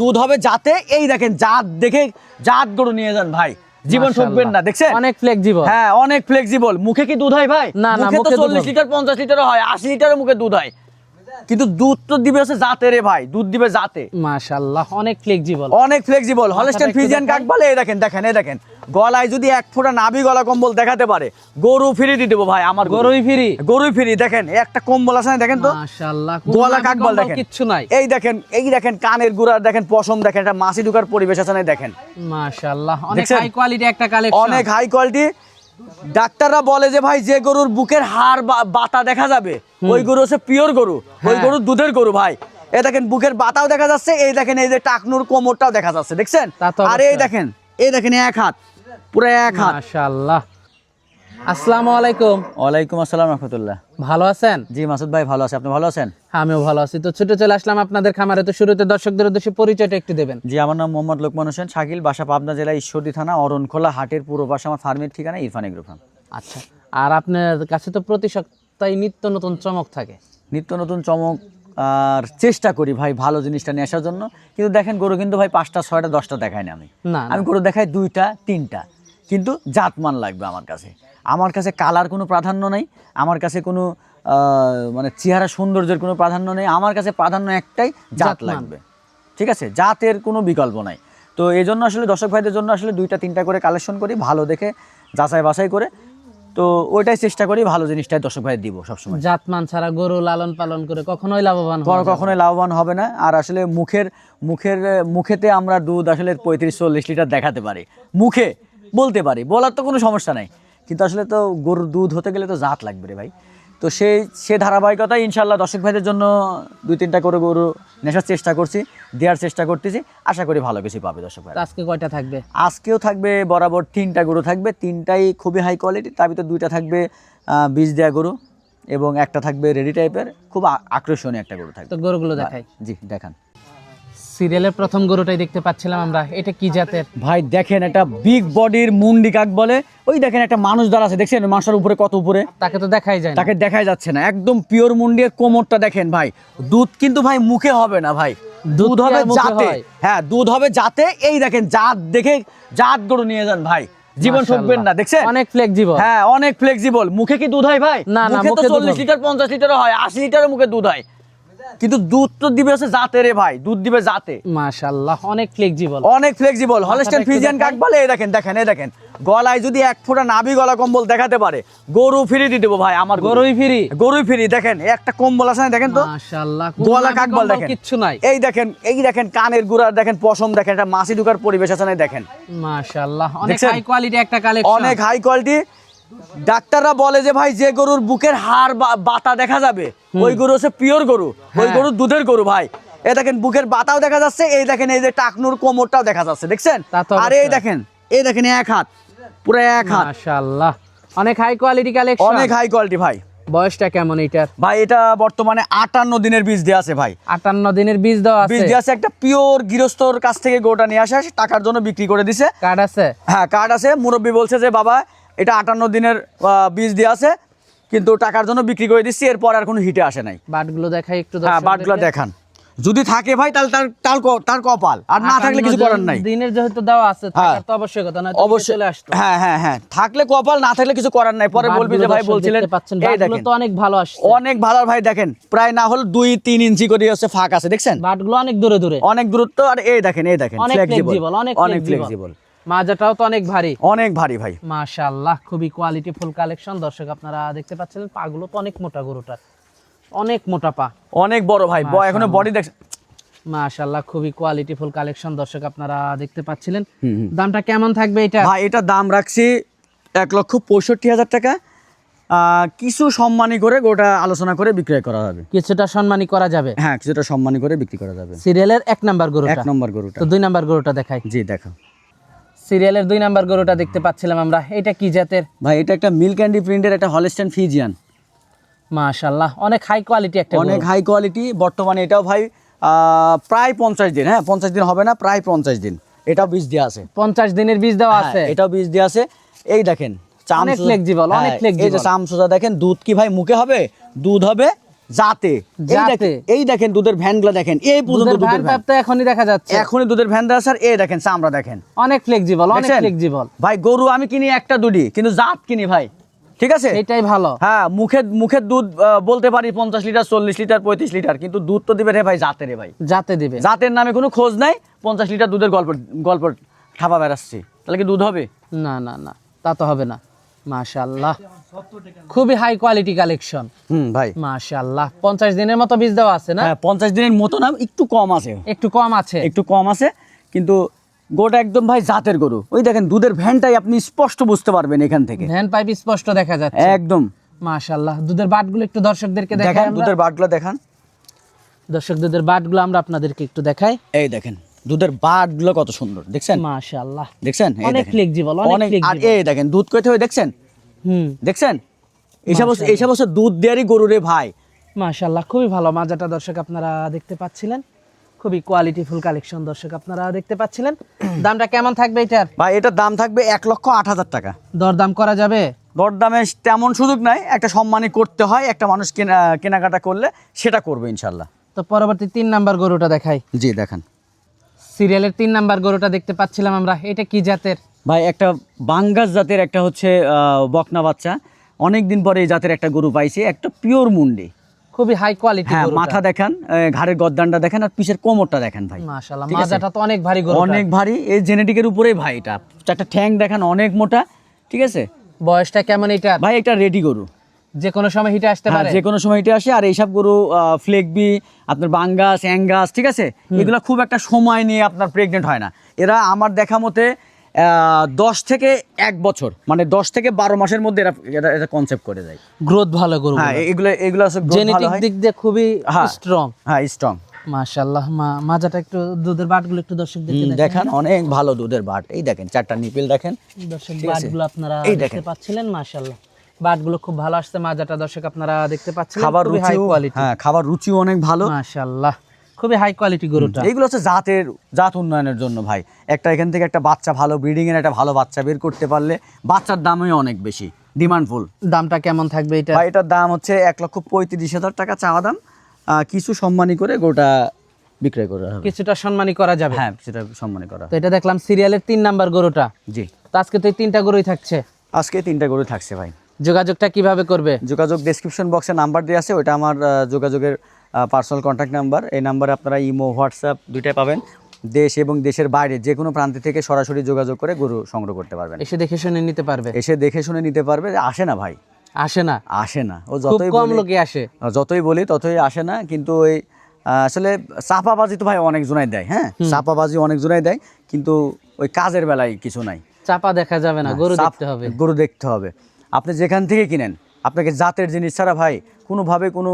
দুধ হবে জাতে এই দেখেন জাত দেখে জাত গরু নিয়ে যান ভাই। জীবন। ঠকবেন না দেখছেন? অনেক ফ্লেক্সিবল হ্যাঁ অনেক ফ্লেক্সিবল মুখে কি দুধ হয় ভাই? না, না, মুখে তো মুখে দুধ চল্লিশ হয়। লিটার পঞ্চাশ লিটারও হয় আশি লিটার মুখে দুধ হয়। কিন্তু দুধ তো দিবে আছে জাতে রে ভাই দুধ দিবে জাতে। মাশাআল্লাহ অনেক ফ্লেক্সিবল অনেক ফ্লেক্সিবল হলস্টেন ফ্রিজিয়ান। কাক বলে এই দেখেন দেখেন এই দেখেন। গলায় যদি এক ফোঁটা নাভি গলা কম্বল দেখাতে পারে গরু ফিরে দিয়ে দেবো ভাই আমার গরু। গরুই ফ্রি? গরুই ফিরি দেখেন একটা কম্বল আছে না দেখেন তো? গলা কাক বল দেখেন। কিচ্ছু নাই। এই দেখেন এই দেখেন কানের গুড়া দেখেন পশম দেখেন একটা মাছি ঢুকার পরিবেশ আছে না দেখেন। মাশাআল্লাহ অনেক হাই কোয়ালিটি একটা কালেকশন অনেক হাই কোয়ালিটি ডাক্তাররা বলে যে ভাই যে গরুর বুকের হাড় বা- বাতা দেখা যাবে ওই গরু হচ্ছে পিওর গরু ওই হ্যাঁ। গরুর দুধের গরু ভাই। এই দেখেন বুকের বাতাও দেখা যাচ্ছে এই দেখেন এই যে টাকনুর কোমরটাও দেখা যাচ্ছে দেখছেন? আর এই দেখেন এই দেখেন এক হাত। পুরো এক হাত। মাশাআল্লাহ। আসসালামু আলাইকুম। ওয়ালাইকুম আসসালাম রহমতুল্লাহ। ভালো আছেন? জি মাসুদ ভাই ভালো আছে। আপনি ভালো আছেন? আমিও ভালো আছি। তো ছুটে চলে আসলাম আপনাদের খামারে। তো শুরুতে দর্শকদের উদ্দেশ্যে পরিচয়টা একটু দেবেন। জি আমার নাম মোহাম্মদ লোকমান হোসেন শাকিল বাসা পাবনা জেলা ঈশ্বরদী থানা অরণখোলা হাটের পূর্ব পাশে আমার ফার্মের ঠিকানা ইরফান এগ্রো ফার্ম। আচ্ছা। আর আপনার কাছে তো প্রতি সপ্তাহে নিত্য নতুন চমক থাকে। নিত্য নতুন চমক আর চেষ্টা করি ভাই ভালো জিনিসটা নিয়ে আসার জন্য। কিন্তু দেখেন গরু কিন্তু ভাই পাঁচটা ছয়টা দশটা দেখাই না আমি। না আমি গরু দেখাই দুইটা তিনটা। কিন্তু জাতমান লাগবে আমার কাছে। আমার কাছে কালার কোনো প্রাধান্য নেই। আমার কাছে কোনো মানে চেহারা সৌন্দর্যের কোনো প্রাধান্য নেই। আমার কাছে প্রাধান্য একটাই জাত লাগবে। ঠিক আছে? জাতের কোনো বিকল্প নাই। তো এই জন্য আসলে দর্শক ভাইদের জন্য আসলে দুইটা তিনটা করে কালেকশন করি ভালো দেখে যাচাই বাছাই করে। তো ওইটাই চেষ্টা করি ভালো জিনিসটাই দর্শক ভাই দিব সবসময়। জাত মান ছাড়া গরু লালন পালন করে কখনোই লাভবান। কখনোই লাভবান হবে না। আর আসলে মুখের মুখের মুখেতে আমরা দুধ আসলে পঁয়ত্রিশ চল্লিশ লিটার দেখাতে পারি। মুখে বলতে পারি বলার তো কোনো সমস্যা নাই। কিন্তু আসলে তো গরুর দুধ হতে গেলে তো জাত লাগবে রে ভাই। তো সেই সে ধারাবাহিকতায় ইনশাল্লাহ দর্শক ভাইদের জন্য দুই তিনটা করে গরু নেশার চেষ্টা করছি দেওয়ার চেষ্টা করতেছি। আশা করি ভালো কিছু পাবে দর্শক ভাই আজকে কয়টা থাকবে? আজকেও থাকবে বরাবর তিনটা গরু থাকবে তিনটাই খুবই হাই কোয়ালিটি তার ভিতরে দুইটা থাকবে আহ, বীজ দেওয়া গরু এবং একটা থাকবে রেডি টাইপের খুব আ- আকর্ষণীয় একটা গরু থাকবে। তো গরুগুলো দেখাই। জি দেখান। সিরিয়ালের প্রথম গরুটাই দেখতে পাচ্ছিলাম আমরা। এটা কি জাতের? ভাই দেখেন একটা বিগ বডির মুন্ডি কাক বলে। ওই দেখেন একটা মানুষ দাঁড়া আছে দেখছেন? মানুষের উপরে কত উপরে? তাকে তো দেখাই যায় তাকে দেখাই যাচ্ছে না। একদম পিওর মুন্ডির কোমরটা দেখেন ভাই। দুধ কিন্তু ভাই মুখে হবে না ভাই। দুধ হবে জাতে। হ্যাঁ। দুধ হবে জাতে। এই দেখেন জাত দেখে জাত গরু নিয়ে যান ভাই। জীবন। ঠকবেন না দেখছেন? অনেক ফ্লেক্সিবল হ্যাঁ অনেক ফ্লেক্সিবল মুখে কি দুধ হয় ভাই? না, না, মুখে তো চল্লিশ। লিটার পঞ্চাশ লিটারও হয় আশি লিটারের মুখে দুধ হয়। কিন্তু দুধ তো দিবে হচ্ছে জাতে রে ভাই দুধ দিবে জাতে। মাশাআল্লাহ অনেক ফ্লেক্সিবল অনেক ফ্লেক্সিবল হলস্টেন একটু ফিজিয়ান কাক বলে এই দেখেন দেখেন এই দেখেন। গলায় যদি এক ফোঁটা নাভি গলা কম্বল দেখাতে পারে গরু ফিরে দিয়ে দেবো ভাই আমার গরুই ফ্রি গরুই ফিরি দেখেন একটা কম্বল আছে না দেখেন তো? মাশাআল্লাহ গলা কাক বল দেখেন। কিচ্ছু নাই। এই দেখেন এই দেখেন কানের গুড়া দেখেন পশম দেখেন একটা মাছি ঢুকার পরিবেশ আছে না দেখেন। মাশাআল্লাহ অনেক হাই কোয়ালিটি একটা কালেকশন অনেক হাই কোয়ালিটি ডাক্তাররা বলে যে ভাই যে গরুর বুকের হাড় বাতা দেখা যাবে ওই গরু হচ্ছে পিওর গরু ওই হ্যাঁ। গরুর দুধের গরু ভাই। এই দেখেন বুকের বাতাও দেখা যাচ্ছে এই দেখেন এই যে টাকনুর কোমরটাও দেখা যাচ্ছে দেখছেন? আর এই দেখেন এই দেখেন এক হাত পুরো এক হাত। মাশাআল্লাহ। অনেক হাই কোয়ালিটি কালেকশন অনেক হাই কোয়ালিটি ভাই। বয়সটা কেমন এটার ভাই এটা বর্তমানে আটান্ন দিনের বীজ দেওয়া আছে ভাই। আটান্ন দিনের বীজ দেওয়া বীজ আছে দেওয়া আছে একটা পিওর গৃহস্থর কাছ থেকে গোটা নিয়ে আসে টাকার জন্য বিক্রি করে দিছে। কার্ড আছে? হ্যাঁ কার্ড আছে মুরব্বী বলছে যে বাবা এটা আটান্ন দিনের বীজ দেওয়া আছে কিন্তু টাকার জন্য বিক্রি করে দিচ্ছি এরপর আর কোনো হিটে আসে নাই। বাটগুলো দেখাই একটু হ্যাঁ বাটগুলো দেখান। যদি থাকে ভাই তাহলে তার তার তার কপাল। আর না থাকলে কিছু করার নাই। দিনের যেহেতু দেওয়া আছে হ্যাঁ। তো অবশ্যই কথা না অবশ্যই। চলে আসতো। হ্যাঁ হ্যাঁ হ্যাঁ। থাকলে কপাল না থাকলে কিছু করার নাই। পরে বলবি যে ভাই বলছিলেন এই দেখেন। তো অনেক ভালো আসছে। অনেক ভালো। ভাই দেখেন প্রায় না হলে দুই তিন ইঞ্চি করে হচ্ছে ফাঁক আছে দেখছেন? বাটগুলো অনেক দূরে দূরে। অনেক দূরত্ব আর এই দেখেন এই দেখেন অনেক অনেক অনেক ফ্লেক্সিবল মাজাটাও তো অনেক ভারী। অনেক ভারী ভাই। মাশাআল্লাহ খুবই কোয়ালিটি ফুল কালেকশন দর্শক আপনারা দেখতে পাচ্ছেন পাগুলো তো অনেক মোটা গরুটার। অনেক মোটা পা। অনেক বড় ভাই। এখনও বডি দেখ মাশাআল্লাহ খুবই কোয়ালিটি ফুল কালেকশন দর্শক আপনারা দেখতে পাচ্ছিলেন। দামটা কেমন থাকবে এটা? ভাই এটা দাম রাখছি এক লক্ষ পঁয়ষট্টি হাজার টাকা। কিছু সম্মানী করে গোটা আলোচনা করে বিক্রয় করা হবে কিছুটা সম্মানী করা যাবে? হ্যাঁ কিছুটা সম্মানী করে বিক্রি করা যাবে। সিরিয়ালের এক নাম্বার এক গরুটা নম্বর গরুটা। তো দুই নাম্বার গরুটা দেখাই। জি দেখো সিরিয়ালের দুই নাম্বার গরুটা দেখতে পাচ্ছিলাম আমরা। এটা কি জাতের? ভাই এটা একটা মিল্ক ক্যান্ডি প্রিন্টের একটা হলস্টেন ফিজিয়ান মাশাআল্লাহ অনেক হাই কোয়ালিটি একটা অনেক হাই কোয়ালিটি বর্তমানে এটাও ভাই প্রায় পঞ্চাশ দিন হ্যাঁ পঞ্চাশ দিন হবে না প্রায় পঞ্চাশ দিন। এটাও বীজ দেওয়া আছে। পঞ্চাশ দিনের বীজ দেওয়া আছে? হ্যাঁ, এটাও বীজ দেওয়া আছে। এই দেখেন অনেক flexible, অনেক হ্যাঁ, এই যে flexible। চাম সোজা দেখেন দুধ কি ভাই মুখে হবে? দুধ হবে জাতে। এই দেখেন দুধের ভ্যানগুলো দেখেন এই পর্যন্ত দুধের দুধের ভ্যান। ভ্যান তো এখনই দেখা যাচ্ছে। এখনই দুধের ভ্যান দেওয়া স্যার এই দেখেন চামড়া দেখেন। অনেক ফ্লেক্সিবল অনেক ফ্লেক্সিবল ভাই গরু আমি কিনি একটা কিন্তু জাত কিনি ভাই। ঠিক আছে? এটাই ভালো। হ্যাঁ মুখের দুধ বলতে পারি পঞ্চাশ লিটার চল্লিশ লিটার পঁয়ত্রিশ লিটার কিন্তু দুধ তো দিবে রে ভাই জাতে রে ভাই। যাতে দিবে। জাতের নামে কোনো খোঁজ নাই পঞ্চাশ লিটার দুধের গল্প গল্প ঠাপা বেড়াচ্ছি। তাহলে কি দুধ হবে? না না না তা তো হবে না। মাশাআল্লাহ। খুবই হাই কোয়ালিটি কালেকশন হুম ভাই। মাশাআল্লাহ। পঞ্চাশ দিনের মতো বীজ দেওয়া আছে না? হ্যাঁ পঞ্চাশ দিনের মতো না একটু কম আছে। একটু কম আছে? একটু কম আছে কিন্তু গোটা একদম ভাই জাতের গরু। ওই দেখেন দুধের ভ্যানটাই আপনি স্পষ্ট বুঝতে পারবেন এখান থেকে। ভ্যান পাইপ স্পষ্ট দেখা যাচ্ছে। একদম। মাশাআল্লাহ। দুধের বাটগুলো একটু দর্শকদেরকে দেখেন দুধের বাটগুলো দেখান। দর্শক দুধের বাটগুলো আমরা আপনাদেরকে একটু দেখাই। এই দেখেন। দুধের বাটগুলো কত সুন্দর দেখছেন? মাশাআল্লাহ। দেখছেন? অনেক অনেক আর এই দেখেন দুধ কইতে হয় দেখছেন? হুম। দেখছেন? এইসব এইসব হচ্ছে দুধ দেয়ারই গরু রে ভাই। মাশাআল্লাহ খুবই ভালো। মাজাটা দর্শক আপনারা দেখতে পাচ্ছিলেন। খুবই কোয়ালিটিফুল কালেকশন দর্শক আপনারা দেখতে পাচ্ছিলেন। দামটা কেমন থাকবে এটার? ভাই এটার দাম থাকবে এক লক্ষ আট হাজার টাকা। দরদাম করা যাবে? দরদামে তেমন সুযোগ নাই। একটা সম্মানই করতে হয় একটা মানুষ কেনা কেনাকাটা করলে সেটা করবে ইনশাল্লাহ তো পরবর্তী তিন নাম্বার গরুটা দেখাই। জি দেখেন। সিরিয়ালের তিন নাম্বার গরুটা দেখতে পাচ্ছিলাম আমরা। এটা কি জাতের? ভাই একটা বাঙ্গাস জাতের একটা হচ্ছে বকনা বাচ্চা। অনেক দিন পরে এই জাতের একটা গরু পাইছে একটা পিওর মুন্ডি। খুবই হাই কোয়ালিটি হ্যাঁ মাথা দেখান ঘাড়ের গদ্দানটা দেখেন আর পিছের কোমরটা দেখেন ভাই। মাশাআল্লাহ মাজাটা তো অনেক ভারী গরু অনেক ভারী এই জেনেটিকের উপরেই ভাই এটা। চারটা ঠ্যাং দেখান অনেক মোটা ঠিক আছে? বয়সটা কেমন এটা ভাই এটা রেডি গরু। যে কোনো সময় হিটে আসতে হ্যাঁ পারে। যে কোনো সময় এটা আসে আর এইসব গরু ফ্লেকবি আপনার বাঙ্গাস অ্যাঙ্গাস ঠিক আছে? এগুলো খুব একটা সময় নিয়ে আপনার প্রেগনেন্ট হয় না। এরা আমার দেখা মতে দশ থেকে এক বছর মানে দশ থেকে বারো মাসের মধ্যে এরা এটা কনসেপ্ট করে যায় গ্রোথ ভালো গরু হ্যাঁ এগুলো এগুলো জেনেটিক দিক দিয়ে খুবই হ্যাঁ। স্ট্রং হ্যাঁ স্ট্রং মাশাআল্লাহ মা- মাজাটা একটু দুধের বাটগুলো একটু দর্শকদেরকে দেখেন। অনেক ভালো দুধের বাট। এই দেখেন চারটা নিপিল দেখেন। দর্শক বাটগুলো আপনারা দেখতে পাচ্ছিলেন মাশাআল্লাহ। বাটগুলো খুব ভালো আসছে মাজাটা দর্শক আপনারা দেখতে পাচ্ছেন খাবার রুচি হাই কোয়ালিটি হ্যাঁ খাবার রুচিও অনেক ভালো। মাশাআল্লাহ খুবই হাই কোয়ালিটি গরুটা। এইগুলো হচ্ছে জাতের জাত উন্নয়নের জন্য ভাই। একটা এখান থেকে একটা বাচ্চা ভালো ব্রিডিং এর একটা ভালো বাচ্চা বের করতে পারলে বাচ্চার দামই অনেক বেশি ডিমান্ডফুল দামটা কেমন থাকবে এটা? ভাই এটার দাম হচ্ছে এক লক্ষ পঁয়ত্রিশ হাজার টাকা চাওয়া দাম। আহ, কিছু সম্মানী করে গোটা বিক্রয় করা হবে। কিছুটা সম্মানী করা যাবে? হ্যাঁ সেটা সম্মানী করা। তো এটা দেখলাম সিরিয়ালের তিন নাম্বার গরুটা। জি। তো আজকে তো এই তিনটা গরুই থাকছে? আজকে তিনটা গরু থাকছে ভাই। যোগাযোগটা কীভাবে করবে? যোগাযোগ ডেসক্রিপশন বক্সে নাম্বার দেওয়া আছে ওটা আমার যোগাযোগের পার্সোনাল কন্ট্যাক্ট নাম্বার এই নাম্বারে আপনারা ইমো হোয়াটসঅ্যাপ দুইটাই পাবেন। দেশ এবং দেশের বাইরে যে কোনো প্রান্ত থেকে সরাসরি যোগাযোগ করে গরু সংগ্রহ করতে পারবেন। এসে দেখে শুনে নিতে পারবে? এসে দেখে শুনে নিতে পারবে আসে না ভাই। আসে না? আসে না। ও যতই কম লোকে আসে। যতই বলি ততই আসে না। কিন্তু ওই আসলে চাপাবাজি তো ভাই অনেক জনাই দেয় হ্যাঁ? চাপাবাজি অনেক জনাই দেয় কিন্তু ওই কাজের বেলায় কিছু নাই। চাপা দেখা যাবে না গরু দেখতে হবে। গরু দেখতে হবে। আপনি যেখান থেকে কিনেন আপনাকে জাতের জিনিস ছাড়া ভাই কোনোভাবে কোনো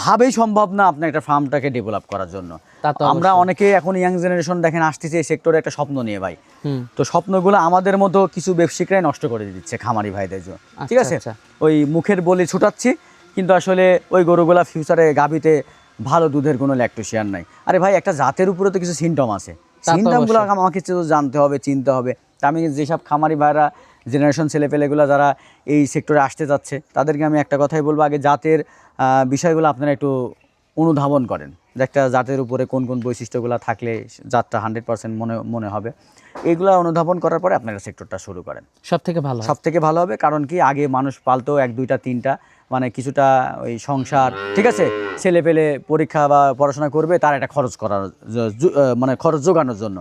ভাবেই সম্ভব না আপনার একটা ফার্মটাকে ডেভেলপ করার জন্য। তা তো আমরা অনেকে এখন ইয়াং জেনারেশন দেখেন আসতেছে এই সেক্টরে একটা স্বপ্ন নিয়ে ভাই। তো স্বপ্নগুলো আমাদের মতো কিছু ব্যবসায়িকরাই নষ্ট করে দিচ্ছে খামারি ভাইদের জন্য। ঠিক আচ্ছা, আছে? আচ্ছা। ওই মুখের বলি ছুটাচ্ছি কিন্তু আসলে ওই গরুগুলা ফিউচারে গাবিতে ভালো দুধের কোনো ল্যাকটোশিয়ান নাই। আরে ভাই একটা জাতের উপরে তো কিছু সিমটম আছে। সিমটমগুলো আমাকে জানতে হবে চিনতে হবে। তা আমি যেসব খামারি ভাইরা জেনারেশন ছেলেপেলেগুলো যারা এই সেক্টরে আসতে যাচ্ছে তাদেরকে আমি একটা কথাই বলব আগে জাতের বিষয়গুলো আপনারা একটু অনুধাবন করেন। যে একটা জাতের উপরে কোন কোন বৈশিষ্ট্যগুলো থাকলে জাতটা হান্ড্রেড পার্সেন্ট মনে মনে হবে। এগুলো অনুধাবন করার পরে আপনারা সেক্টরটা শুরু করেন। সব থেকে ভালো সব থেকে ভালো হবে কারণ কি আগে মানুষ পালতো এক দুইটা তিনটা মানে কিছুটা ওই সংসার ঠিক আছে? ছেলে পেলে পরীক্ষা বা পড়াশোনা করবে তার একটা খরচ করার মানে খরচ জোগানোর জন্য।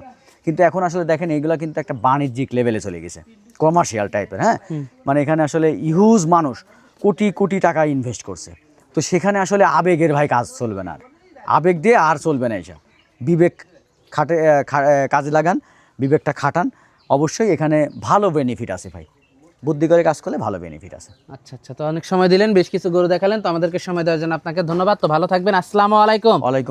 কিন্তু এখন আসলে দেখেন এইগুলো কিন্তু একটা বাণিজ্যিক লেভেলে চলে গেছে। কমার্শিয়াল টাইপের হ্যাঁ? মানে এখানে আসলে ইহুজ মানুষ কোটি কোটি টাকা ইনভেস্ট করছে। তো সেখানে আসলে আবেগের ভাই কাজ চলবে না আর। আবেগ দিয়ে আর চলবে না এইসব বিবেক খাটে কাজে লাগান বিবেকটা খাটান। অবশ্যই এখানে ভালো বেনিফিট আছে ভাই। বুদ্ধি করে কাজ করলে ভালো বেনিফিট আছে। আচ্ছা আচ্ছা তো অনেক সময় দিলেন বেশ কিছু গরু দেখালেন তো আমাদেরকে সময় দেওয়ার জন্য আপনাকে ধন্যবাদ। তো ভালো থাকবেন আসসালামু আলাইকুম। ওয়ালাইকুম